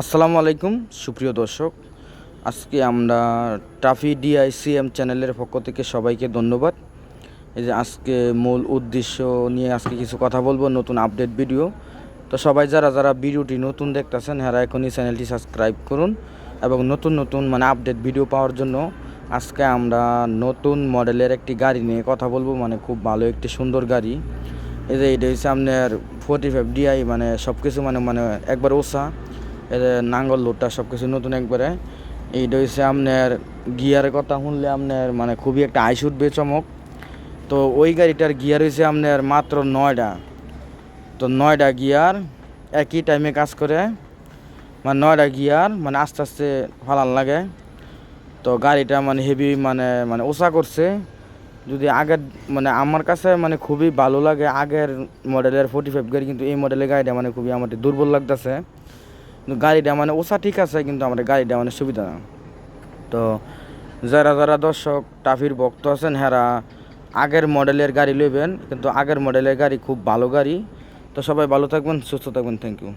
আসসালামু আলাইকুম, সুপ্রিয় দর্শক। আজকে আমরা ট্রাফি ডিআইসিএম চ্যানেলের পক্ষ থেকে সবাইকে ধন্যবাদ। এই যে আজকে মূল উদ্দেশ্য নিয়ে আজকে কিছু কথা বলব, নতুন আপডেট ভিডিও। তো সবাই যারা যারা ভিডিওটি নতুন দেখতেছেন হ্যাঁ এখনই চ্যানেলটি সাবস্ক্রাইব করুন এবং নতুন নতুন মানে আপডেট ভিডিও পাওয়ার জন্য আজকে আমরা নতুন মডেলের একটি গাড়ি নিয়ে কথা বলব মানে খুব ভালো একটি সুন্দর গাড়ি। এই যে এটা হচ্ছে আপনার ফোর্টি ফাইভ ডিআই মানে সব কিছু মানে মানে একবার এর নাঙ্গল লোডটা সব কিছু নতুন একবারে। এইটা হচ্ছে আপনার গিয়ারের কথা শুনলে আপনার মানে খুবই একটা আইস উঠবে চমক। তো ওই গাড়িটার গিয়ার হয়েছে আপনার মাত্র নয়টা তো নয়টা গিয়ার একই টাইমে কাজ করে। মানে নয়টা গিয়ার মানে আস্তে আস্তে ফালান লাগে। তো গাড়িটা মানে হেভি মানে মানে ওষা করছে। যদি আগের মানে আমার কাছে মানে খুবই ভালো লাগে আগের মডেলের ফোর্টি ফাইভ গাড়ি, কিন্তু এই মডেলের গাড়িটা মানে খুবই আমার দুর্বল লাগতেছে। কিন্তু গাড়িটা মানে ওষা ঠিক আছে, কিন্তু আমাদের গাড়িটা মানে সুবিধা না। তো যারা যারা দর্শক, টাফির ভক্ত আছেন, হেরা আগের মডেলের গাড়ি লইবেন, কিন্তু আগের মডেলের গাড়ি খুব ভালো গাড়ি। তো সবাই ভালো থাকবেন, সুস্থ থাকবেন থ্যাংক ইউ